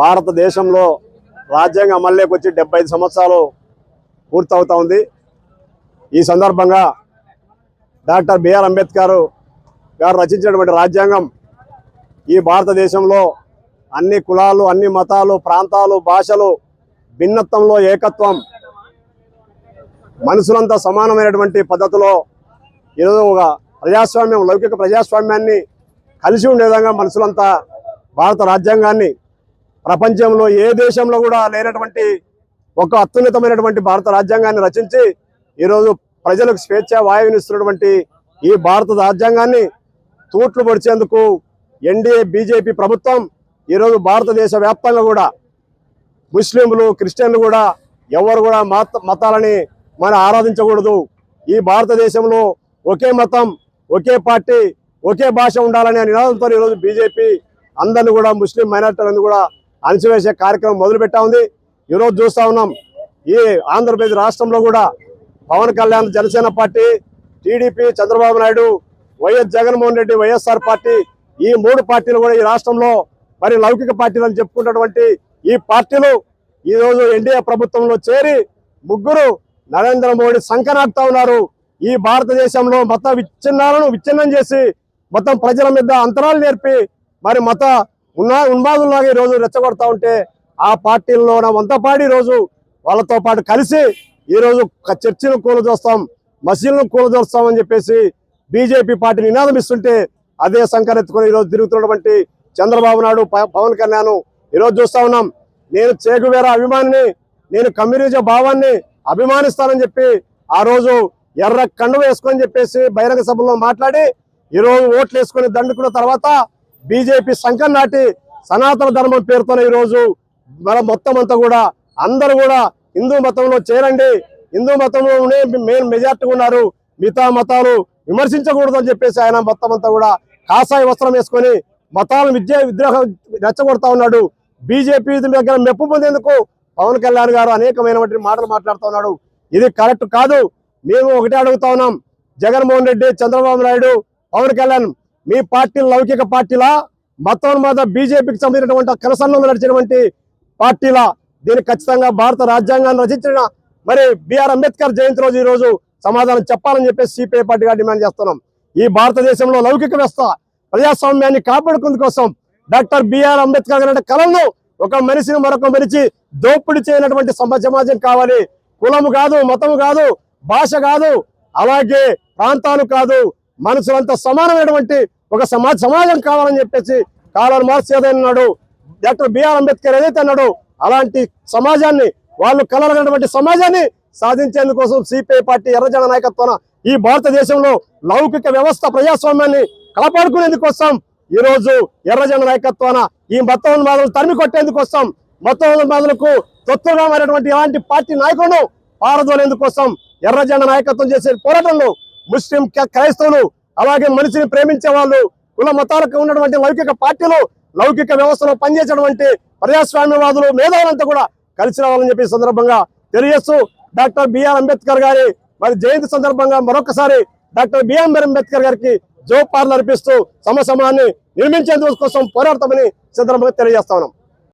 భారతదేశంలో రాజ్యాంగం అమల్లోకి వచ్చి డెబ్బై ఐదు సంవత్సరాలు పూర్తవుతా ఉంది. ఈ సందర్భంగా డాక్టర్ బిఆర్ అంబేద్కర్ గారు రచించినటువంటి రాజ్యాంగం ఈ భారతదేశంలో అన్ని కులాలు అన్ని మతాలు ప్రాంతాలు భాషలు భిన్నత్వంలో ఏకత్వం మనుషులంతా సమానమైనటువంటి పద్ధతిలో ఏదో ఒక ప్రజాస్వామ్యం లౌకిక ప్రజాస్వామ్యాన్ని కలిసి ఉండే విధంగా మనుషులంతా భారత రాజ్యాంగాన్ని ప్రపంచంలో ఏ దేశంలో కూడా లేనటువంటి ఒక అత్యున్నతమైనటువంటి భారత రాజ్యాంగాన్ని రచించి ఈరోజు ప్రజలకు స్వేచ్ఛ వాయువునిస్తున్నటువంటి ఈ భారత రాజ్యాంగాన్ని తూట్లు పొడిచేందుకు ఎన్డీఏ బీజేపీ ప్రభుత్వం ఈరోజు భారతదేశ వ్యాప్తంగా కూడా ముస్లింలు క్రిస్టియన్లు కూడా ఎవరు కూడా మత మతాలని మనం ఆరాధించకూడదు. ఈ భారతదేశంలో ఒకే మతం ఒకే పార్టీ ఒకే భాష ఉండాలనే నినాదంతో ఈరోజు బీజేపీ అందరిని కూడా ముస్లిం మైనార్టీలను కూడా అణచివేసే కార్యక్రమం మొదలుపెట్టా ఉంది. ఈరోజు చూస్తా ఉన్నాం. ఈ ఆంధ్రప్రదేశ్ రాష్ట్రంలో కూడా Pawan Kalyan Janasena party TDP Chandrababu Naidu YS Jaganmohan Reddy YSR party ఈ మూడు పార్టీలు కూడా ఈ రాష్ట్రంలో మరి లౌకిక పార్టీలు అని చెప్పుకున్నటువంటి ఈ పార్టీలు ఈరోజు ఎన్డీఏ ప్రభుత్వంలో చేరి ముగ్గురు నరేంద్ర మోడీ సంకనాడుతా ఉన్నారు. ఈ భారతదేశంలో మత విచ్ఛిన్నాలను విచ్ఛిన్నం చేసి మొత్తం ప్రజల మీద అంతరాలు నేర్పి మరి మత ఉన్నా ఉన్మాదుల్లాగా ఈ రోజు రెచ్చగొడతా ఉంటే ఆ పార్టీల్లో వంతపాడి ఈ రోజు వాళ్ళతో పాటు కలిసి ఈరోజు రోజు కూలదోస్తాం మసీదులను కూలదోస్తామని చెప్పేసి బీజేపీ పార్టీ నినాదం ఇస్తుంటే అదే సంకరెత్తుకొని ఈరోజు తిరుగుతున్నటువంటి చంద్రబాబు నాయుడు ప- పవన్ కళ్యాణ్ ఈరోజు చూస్తా ఉన్నాం. నేను చేకువేర అభిమానిని నేను కమ్యూనిజం భావాన్ని అభిమానిస్తానని చెప్పి ఆ రోజు ఎర్ర కండువ వేసుకొని చెప్పేసి బహిరంగ సభలో మాట్లాడి ఈరోజు ఓట్లు వేసుకొని దండుకున్న తర్వాత బీజేపీ సంఘం నాటి సనాతన ధర్మం పేరుతోనే ఈరోజు మన మొత్తం అంతా కూడా అందరూ కూడా హిందూ మతంలో చేరండి. హిందూ మతంలోనే మెయిన్ మెజార్టీ ఉన్నారు. మిగతా మతాలు విమర్శించకూడదు అని చెప్పేసి ఆయన మొత్తం అంతా కూడా కాషాయ వస్త్రం వేసుకొని మతాలను విద్య విద్రోహం రెచ్చగొడతా ఉన్నాడు. బీజేపీ దగ్గర మెప్పు పొందేందుకు పవన్ కళ్యాణ్ గారు అనేకమైనటువంటి మాటలు మాట్లాడుతూ ఉన్నాడు. ఇది కరెక్ట్ కాదు. మేము ఒకటే అడుగుతా ఉన్నాం. జగన్మోహన్ రెడ్డి చంద్రబాబు నాయుడు పవన్ కళ్యాణ్ మీ పార్టీ లౌకిక పార్టీలా మతోన్మాద బీజేపీకి సంబంధించినటువంటి కలసన్నంలో నడిచినటువంటి పార్టీలా. దీనికి ఖచ్చితంగా భారత రాజ్యాంగాన్ని రచించిన మరి బిఆర్ అంబేద్కర్ జయంతి రోజు ఈరోజు సమాధానం చెప్పాలని చెప్పేసి సిపిఐ పార్టీగా డిమాండ్ చేస్తున్నాం. ఈ భారతదేశంలో లౌకిక వ్యవస్థ ప్రజాస్వామ్యాన్ని కాపాడుకుంది కోసం డాక్టర్ బిఆర్ అంబేద్కర్ గారి కళలను ఒక మనిషిని మరొక మనిషి దోపిడీ చేయనటువంటి సమాజం కావాలి. కులము కాదు మతము కాదు భాష కాదు అలాగే ప్రాంతాలు కాదు మనుషులంతా సమానమైనటువంటి ఒక సమాజ సమాజం కావాలని చెప్పేసి కాలం మార్క్స్ ఏదైనాడు డాక్టర్ బిఆర్ అంబేద్కర్ ఏదైతే అన్నాడు అలాంటి సమాజాన్ని వాళ్ళు కలగనటువంటి సమాజాన్ని సాధించేందుకోసం సిపిఐ పార్టీ ఎర్రజన నాయకత్వాన ఈ భారతదేశంలో లౌకిక వ్యవస్థ ప్రజాస్వామ్యాన్ని కాపాడుకునేందుకోసం ఈ రోజు ఎర్రజన నాయకత్వాన ఈ మతోన్మాదులు తరిమి కొట్టేందుకోసం మొత్తం తొత్తుగా మారినటువంటి ఇలాంటి పార్టీ నాయకులను పారదోలేందుకోసం ఎర్రజెండ నాయకత్వం చేసే పోరాటంలో ముస్లిం క- క్రైస్తవులు అలాగే మనిషిని ప్రేమించే వాళ్ళు కుల మతాలకు ఉన్నటువంటి లౌకిక పార్టీలు లౌకిక వ్యవస్థలో పనిచేసేటువంటి ప్రజాస్వామ్యవాదులు మేధావులంతా కూడా కలిసి రావాలని చెప్పి సందర్భంగా తెలియజేస్తూ డాక్టర్ బిఆర్ అంబేద్కర్ గారి మరి జయంతి సందర్భంగా మరొకసారి డాక్టర్ బిఆర్ అంబేద్కర్ గారికి జో పార్లు అర్పిస్తూ సమసమాన్ని నిర్మించేందుకు కోసం పోరాడతామని సందర్భంగా తెలియజేస్తా ఉన్నాం.